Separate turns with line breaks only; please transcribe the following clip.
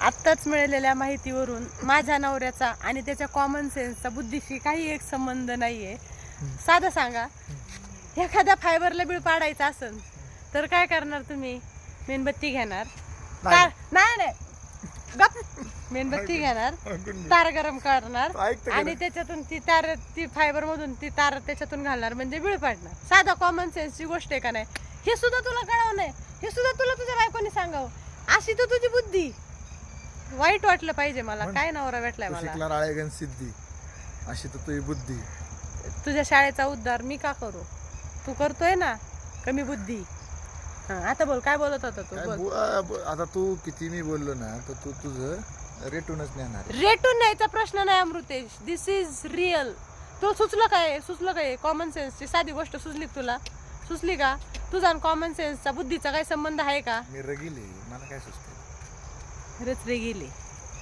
आत्ताच मिळालेल्या माहितीवरून माझ्या नवऱ्याचा आणि त्याच्या कॉमन सेन्सचा बुद्धीशी काही एक संबंध नाहीये. साधं सांगा. एखाद्या फायबरला बिळ पाडायचं असेल तर काय करणार तुम्ही? मेणबत्ती घेणार. तार नाही नाही. गप. मेणबत्ती घेणार. तार गरम करणार. आणि त्याच्यातून ती तार ती फायबर मधून ती तार त्याच्यातून घालणार म्हणजे बिळ पाडणार. साधा कॉमन सेन्सची गोष्ट आहे का नाही? हे सुद्धा तुला कळव नाही हे सुद्धा तुला तुझ्या बायकोनी सांगावं. अशी तर तुझी बुद्धी. वाईट वाटलं पाहिजे मला. काय नवरा भेटलाय
तू
मला?
सिद्धी. अशी तर तुझी बुद्धी.
तुझ्या शाळेचा उद्धार मी का करू? तू करतोय ना कमी बुद्धी. हा आता बोल काय बोलत होता तू?
काय
बोल.
ब- आता तू किती मी बोललो ना तर तू तुझं रेटूनच नेणार आहे.
रेटून न्यायचा प्रश्न नाही अमृतेश. दिस इज रिअल तुला सुचलं काय सुचलं काय कॉमन सेन्सची साधी गोष्ट सुचली का तुला? सुचली का? तुझा आणि कॉमन सेन्सचा बुद्धीचा काही संबंध आहे का?
मी रगिले मला काय सुचते
खरंच रे